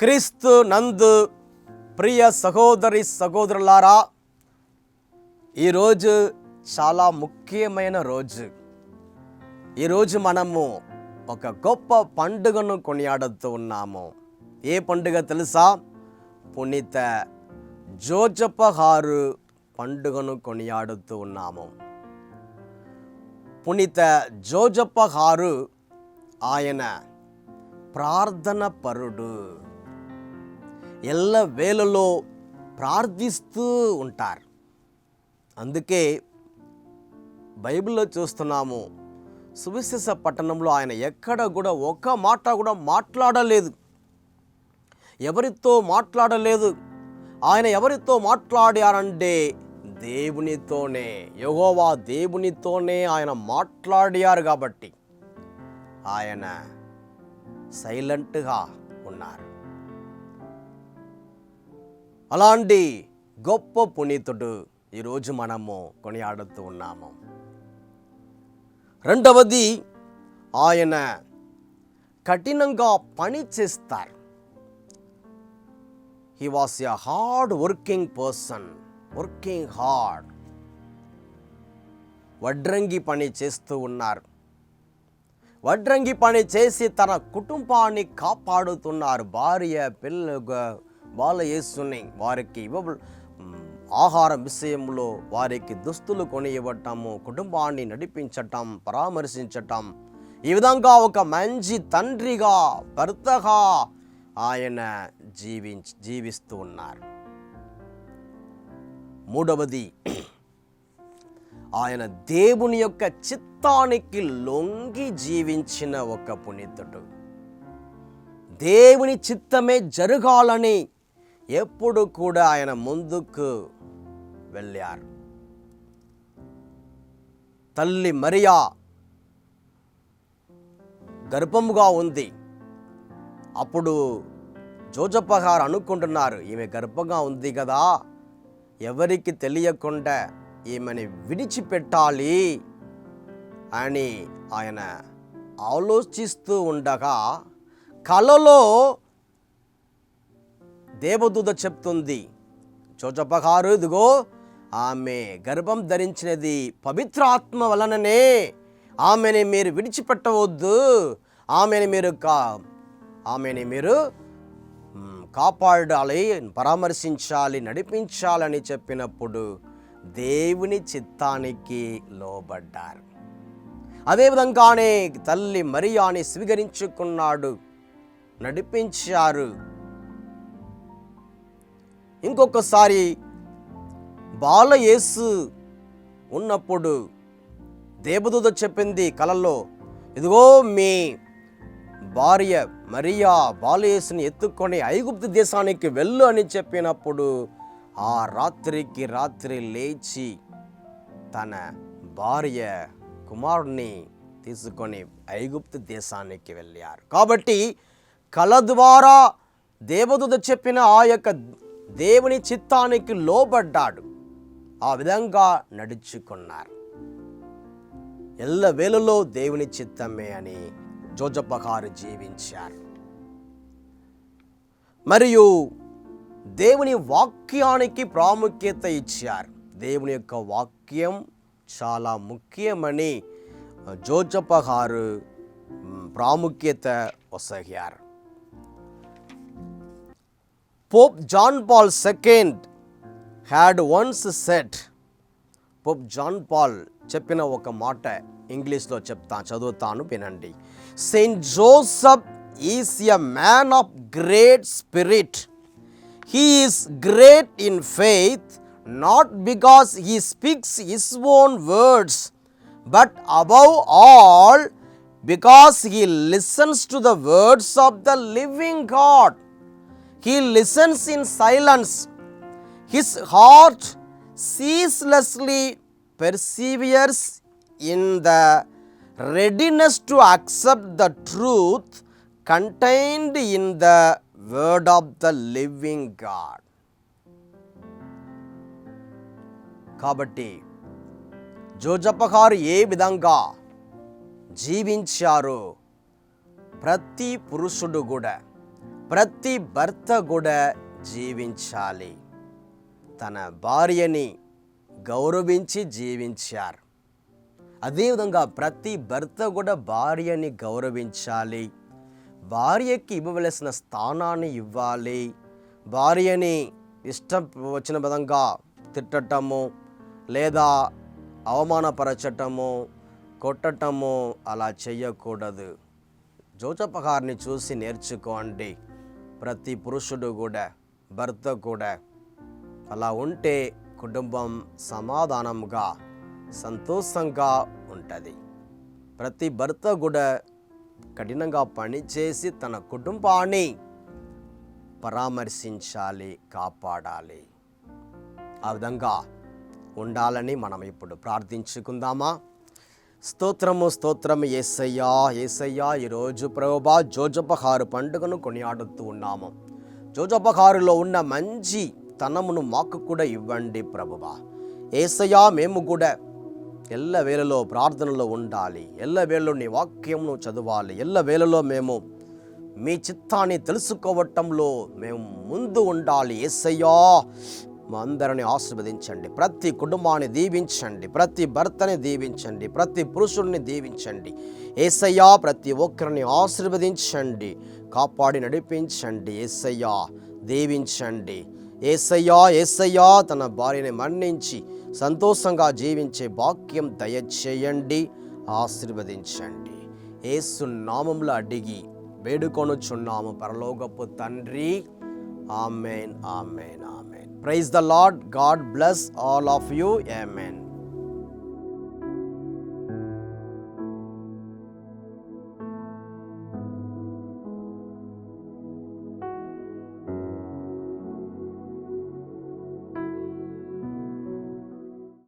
క్రీస్తు నందు ప్రియ సహోదరి సహోదరులారా ఈరోజు చాలా ముఖ్యమైన రోజు. ఈరోజు మనము ఒక గొప్ప పండుగను కొనియాడుతూ ఉన్నాము. ఏ పండుగ తెలుసా? పునీత జోజపహారు పండుగను కొనియాడుతూ ఉన్నాము. పునీత జోజప్పహారు ఆయన ప్రార్థన పరుడు ఎల్ల వేళలో ప్రార్థిస్తూ ఉంటారు. అందుకే బైబిల్లో చూస్తున్నాము సువిశేష పట్టణంలో ఆయన ఎక్కడ కూడా ఒక్క మాట కూడా మాట్లాడలేదు. ఎవరితో మాట్లాడలేదు? ఆయన ఎవరితో మాట్లాడారంటే దేవునితోనే యహోవా దేవునితోనే ఆయన మాట్లాడారు కాబట్టి ఆయన సైలెంట్గా ఉన్నారు. అలాంటి గొప్ప పునీతుడు ఈరోజు మనము కొనియాడుతూ ఉన్నాము. రెండవది ఆయన కఠినంగా పని చేస్తారు. He was a hard working person working hard వడ్రంగి పని చేస్తూ ఉన్నారు. వడ్రంగి పని చేసి తన కుటుంబాన్ని కాపాడుతున్నారు. భార్య పిల్లగా వాళ్ళ యేసుని వారికి ఇవ్వ ఆహారం విషయంలో వారికి దుస్తులు కొని ఇవ్వటము కుటుంబాన్ని నడిపించటం పరామర్శించటం. ఈ విధంగా ఒక మంచి తండ్రిగా భర్తగా ఆయన జీవించి జీవిస్తూ ఉన్నారు. మూడవది ఆయన దేవుని యొక్క చిత్తానికి లొంగి జీవించిన ఒక పునీతుడు. దేవుని చిత్తమే జరగాలని ఎప్పుడు కూడా ఆయన ముందుకు వెళ్ళారు. తల్లి మరియా గర్భముగా ఉంది. అప్పుడు జోజప్ప గారు అనుకుంటున్నారు ఈమె గర్భంగా ఉంది కదా ఎవరికి తెలియకుండా ఈమెని విడిచిపెట్టాలి అని ఆయన ఆలోచిస్తూ ఉండగా కలలో దేవదూత చెప్తుంది. చోచపగారు ఇదిగో ఆమె గర్భం ధరించినది పవిత్రాత్మ వలననే. ఆమెని మీరు విడిచిపెట్టవద్దు. ఆమెని మీరు కా ఆమెని మీరు కాపాడాలి పరామర్శించాలి నడిపించాలని చెప్పినప్పుడు దేవుని చిత్తానికి లోబడ్డారు. అదేవిధంగానే తల్లి మరియాని స్వీకరించుకున్నాడు. నడిపించారు. ఇంకొకసారి బాలయేసు ఉన్నప్పుడు దేవదూత చెప్పింది కలలో ఇదిగో మీ భార్య మరియా బాలయేసుని ఎత్తుకొని ఐగుప్తు దేశానికి వెళ్ళు అని చెప్పినప్పుడు ఆ రాత్రికి రాత్రి లేచి తన భార్య కుమారుని తీసుకొని ఐగుప్తు దేశానికి వెళ్ళారు. కాబట్టి కళ ద్వారా దేవదూత చెప్పిన ఆ యొక్క దేవుని చిత్తానికి లోబడ్డాడు. ఆ విధంగా నడుచుకున్నారు. ఎల్ల వేళలో దేవుని చిత్తమే అని జోజప్పగారు జీవించారు. మరియు దేవుని వాక్యానికి ప్రాముఖ్యత ఇచ్చారు. దేవుని యొక్క వాక్యం చాలా ముఖ్యమని జోజప్ప గారు ప్రాముఖ్యత వసగారు. Pope John Paul second had once said Pope John Paul చెప్పిన ఒక మాట ఇంగ్లీష్లో చెప్తా చదువుతాను వినండి Saint Joseph is a man of great spirit he is great in faith not because he speaks his own words but above all because he listens to the words of the living God He listens in silence. His heart ceaselessly perseveres in the readiness to accept the truth contained in the word of the living God. కాబట్టి జోజప్ప గారు ఏ విధంగా జీవించారో ప్రతి పురుషుడు కూడా ప్రతి భర్త కూడా జీవించాలి. తన భార్యని గౌరవించి జీవించారు. అదేవిధంగా ప్రతి భర్త కూడా భార్యని గౌరవించాలి. భార్యకి ఇవ్వవలసిన స్థానాన్ని ఇవ్వాలి. భార్యని ఇష్టం వచ్చిన విధంగా తిట్టటము లేదా అవమానపరచటము కొట్టటము అలా చేయకూడదు. జోచపహార్ని చూసి నేర్చుకోండి. ప్రతి పురుషుడు కూడా భర్త కూడా అలా ఉంటే కుటుంబం సమాధానంగా సంతోషంగా ఉంటుంది. ప్రతి భర్త కూడా కఠినంగా పనిచేసి తన కుటుంబాన్ని పరామర్శించాలి కాపాడాలి. ఆ విధంగా ఉండాలని మనం ఇప్పుడు ప్రార్థించుకుందామా? స్తోత్రము స్తోత్రం ఏసయ్యా ఏసయ్యా ఈరోజు ప్రభా జోజపహారు పండుగను కొనియాడుతూ ఉన్నాము. జోజపహారులో ఉన్న మంచి తనమును మాకు కూడా ఇవ్వండి ప్రభువా ఏసయ్యా మేము కూడా ఎల్ల వేళలో ప్రార్థనలో ఉండాలి. ఎల్ల వేళలో నీ వాక్యమును చదవాలి. ఎల్ల వేళలో మేము మీ చిత్తాన్ని తెలుసుకోవటంలో మేము ముందు ఉండాలి. ఏసయ్యా మా అందరిని ఆశీర్వదించండి. ప్రతి కుటుంబాన్ని దీవించండి. ప్రతి భర్తని దీవించండి. ప్రతి పురుషుడిని దీవించండి. ఏసయ్యా ప్రతి ఒక్కరిని ఆశీర్వదించండి. కాపాడి నడిపించండి. ఏసయ్యా దీవించండి. ఏసయ్యా ఏసయ్యా తన భార్యని మన్నించి సంతోషంగా జీవించే భాగ్యం దయచేయండి. ఆశీర్వదించండి. ఏసు నామంలో అడిగి వేడుకొనుచున్నాము పరలోకపు తండ్రి. Amen amen Praise the Lord. God bless all of you. Amen.